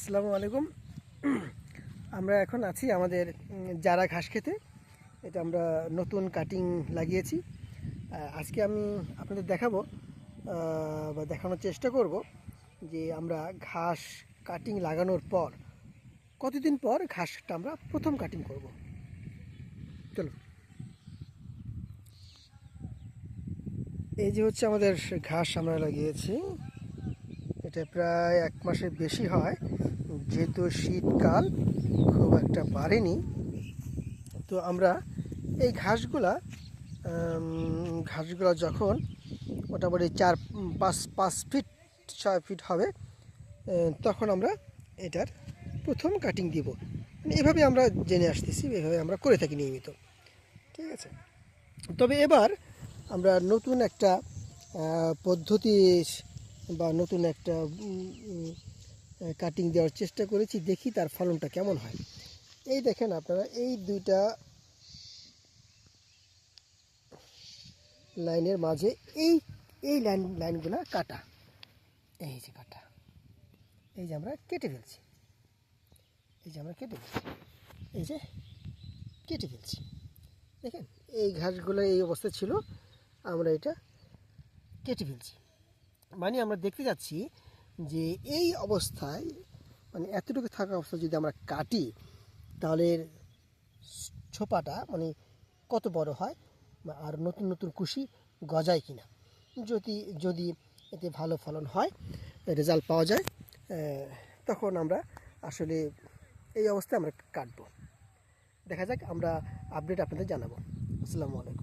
আসসালামু আলাইকুম। আমরা এখন আছি আমাদের জারা ঘাস খেতে। এটা আমরা নতুন কাটিং লাগিয়েছি। আজকে আমি আপনাদের দেখাবো বা দেখানোর চেষ্টা করব যে আমরা ঘাস কাটিং লাগানোর পর, কতদিন পর ঘাসটা আমরা প্রথম কাটিং করব। চলো এই যে হচ্ছে আমাদের ঘাস আমরা লাগিয়েছি। এটা প্রায় এক মাসের বেশি হয়। যেহেতু শীতকাল, খুব একটা বাড়েনি। তো আমরা এই ঘাসগুলা ঘাসগুলা যখন মোটামুটি চার, পাঁচ পাঁচ ফিট ছয় ফিট হবে তখন আমরা এটার প্রথম কাটিং দিব। মানে এভাবে আমরা জেনে আসতেছি, এভাবে আমরা করে থাকি নিয়মিত। ঠিক আছে? তবে এবার আমরা নতুন একটা পদ্ধতি বা নতুন একটা কাটিং দেওয়ার চেষ্টা করেছি, দেখি তার ফলনটা কেমন হয়। এই দেখেন আপনারা, এই দুইটা লাইনের মাঝে এই এই লাইন, লাইনগুলো কাটা। এই যে কাটা। এই যে আমরা কেটে ফেলছি। এই যে আমরা কেটে ফেলছি। এই যে কেটে ফেলছি। দেখেন, এই ঘাসগুলো এই অবস্থা ছিল, আমরা এটা কেটে ফেলছি। মানে আমরা দেখতে যাচ্ছি যে এই অবস্থায় মানে এতটুকু থাকা অবস্থায় যদি আমরা কাটি, তাহলে ছোপাটা মানে কত বড় হয় আর নতুন নতুন কুশি গজায় কিনা। যদি যদি এতে ভালো ফলন হয়, রেজাল্ট পাওয়া যায় তখন আমরা আসলে এই অবস্থায় আমরা কাটবো। দেখা যাক, আমরা আপডেট আপনাদের জানাব। আসসালামু আলাইকুম।